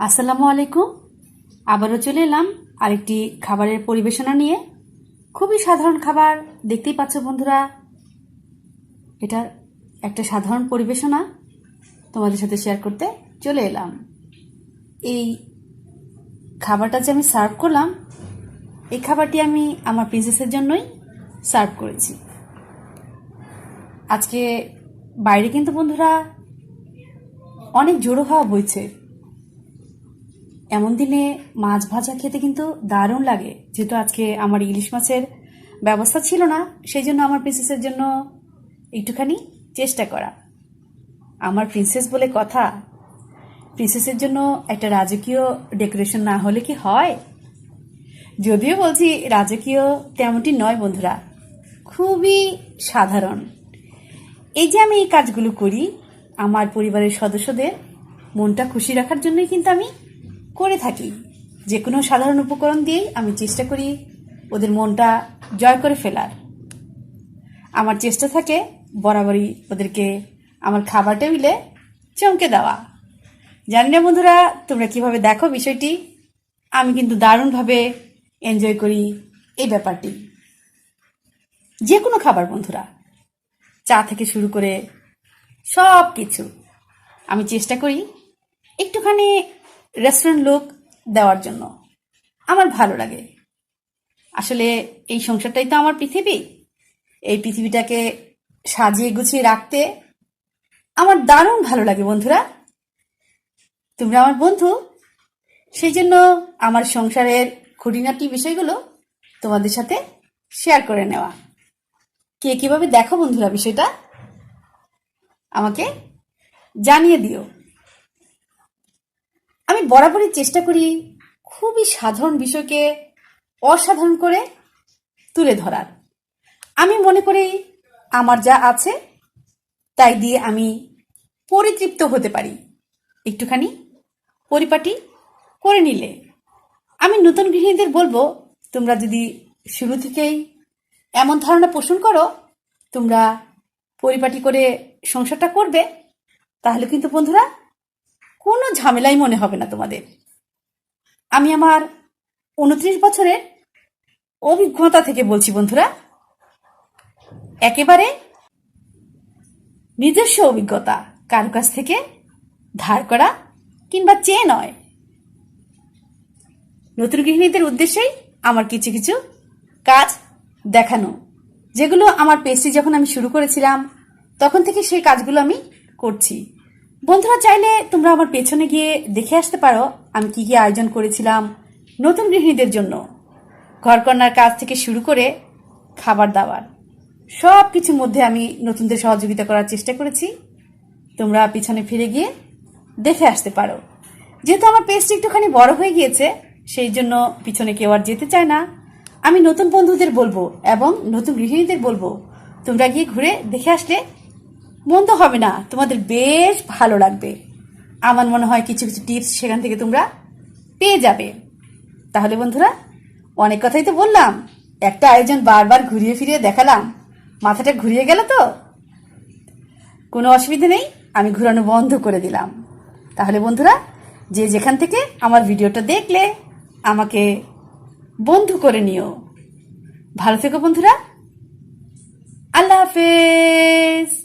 আসসালামু আলাইকুম। আবারও চলে এলাম আরেকটি খাবারের পরিবেশনা নিয়ে। খুবই সাধারণ খাবার, দেখতেই পাচ্ছ বন্ধুরা। এটা একটা সাধারণ পরিবেশনা তোমাদের সাথে শেয়ার করতে চলে এলাম। এই খাবারটা যে আমি সার্ভ করলাম, এই খাবারটি আমি আমার প্রিন্সেসের জন্যই সার্ভ করেছি। আজকে বাইরে কিন্তু বন্ধুরা অনেক জোরো হাওয়া বইছে এমন দিনে মাছ ভাজা খেতে কিন্তু দারুণ লাগে। যেহেতু আজকে আমার ইলিশ মাছের ব্যবস্থা ছিল না সেই জন্য আমার প্রিন্সেসের জন্য একটুখানি চেষ্টা করা। আমার প্রিন্সেস বলে কথা প্রিন্সেসের জন্য একটা রাজকীয় ডেকোরেশন না হলে কি হয়? যদিও বলছি, রাজকীয় তেমনটি নয় বন্ধুরা, খুবই সাধারণ। এই যে আমি এই কাজগুলো করি, আমার পরিবারের সদস্যদের মনটা খুশি রাখার জন্যই কিন্তু আমি করে থাকি। যে কোনো সাধারণ উপকরণ দিয়েই আমি চেষ্টা করি ওদের মনটা জয় করে ফেলার। আমার চেষ্টা থাকে বরাবরই ওদেরকে আমার খাবার টেবিলে চমকে দেওয়া। জানি না বন্ধুরা, তোমরা কীভাবে দেখো বিষয়টি? আমি কিন্তু দারুণভাবে এনজয় করি এই ব্যাপারটি। যে কোনো খাবার বন্ধুরা, চা থেকে শুরু করে সব কিছু আমি চেষ্টা করি একটুখানি রেস্টুরেন্ট লুক দেওয়ার জন্য। আমার ভালো লাগে। আসলে এই সংসারটাই তো আমার পৃথিবী। এই পৃথিবীটাকে সাজিয়ে গুছিয়ে রাখতে আমার দারুণ ভালো লাগে, বন্ধুরা। তোমরা আমার বন্ধু। সেই জন্য আমার সংসারের খুঁটিনাটি বিষয়গুলো তোমাদের সাথে শেয়ার করে নেওয়া। কে কীভাবে দেখো বন্ধুরা বিষয়টা, আমাকে জানিয়ে দিও। বরাবরই চেষ্টা করি খুবই সাধারণ বিষয়কে অসাধারণ করে তুলে ধরার। আমি মনে করি আমার যা আছে তাই দিয়ে আমি পরিতৃপ্ত হতে পারি। একটুখানি পরিপাটি করে নিলে। আমি নতুন গৃহিণীদের বলব, তোমরা যদি শুরু থেকেই এমন ধারণা পোষণ করো, তোমরা পরিপাটি করে সংসারটা করবে, তাহলে কিন্তু বন্ধুরা কোনো ঝামেলাই মনে হবে না তোমাদের। আমি আমার উনত্রিশ বছরের অভিজ্ঞতা থেকে বলছি বন্ধুরা, একেবারে নিজস্ব অভিজ্ঞতা, কারও কাছ থেকে ধার করা কিংবা চেয়ে নয়। নতুন গৃহিণীদের উদ্দেশ্যেই আমার কিছু কিছু কাজ দেখানো, যেগুলো আমার পেস্ট্রি যখন আমি শুরু করেছিলাম, তখন থেকে সেই কাজগুলো আমি করছি। বন্ধুরা, চাইলে তোমরা আমার পেছনে গিয়ে দেখে আসতে পারো আমি কি কি আয়োজন করেছিলাম নতুন গৃহিণীদের জন্য। ঘরকন্যার কাজ থেকে শুরু করে খাবার দাবার সব কিছুর মধ্যে আমি নতুনদের সহযোগিতা করার চেষ্টা করেছি। তোমরা পিছনে ফিরে গিয়ে দেখে আসতে পারো। যেহেতু আমার পেস্ট একটুখানি বড় হয়ে গিয়েছে, সেই জন্য পিছনে কেউ আর যেতে চায় না। আমি নতুন বন্ধুদের বলব এবং নতুন গৃহিণীদের বলব, তোমরা গিয়ে ঘুরে দেখে আসলে মন্দ হবে না। তোমাদের বেশ ভালো লাগবে। আমার মনে হয় কিছু কিছু টিপস সেখান থেকে তোমরা পেয়ে যাবে। তাহলে বন্ধুরা, অনেক কথাই তো বললাম। একটা আয়োজন বারবার ঘুরিয়ে ফিরিয়ে দেখালাম। মাথাটা ঘুরিয়ে গেল তো? কোনো অসুবিধা নেই, আমি ঘুরানো বন্ধ করে দিলাম। তাহলে বন্ধুরা, যে যেখান থেকে আমার ভিডিওটা দেখলে, আমাকে বন্ধু করে নিও। ভালো থেকো বন্ধুরা। আল্লাহ হাফেজ।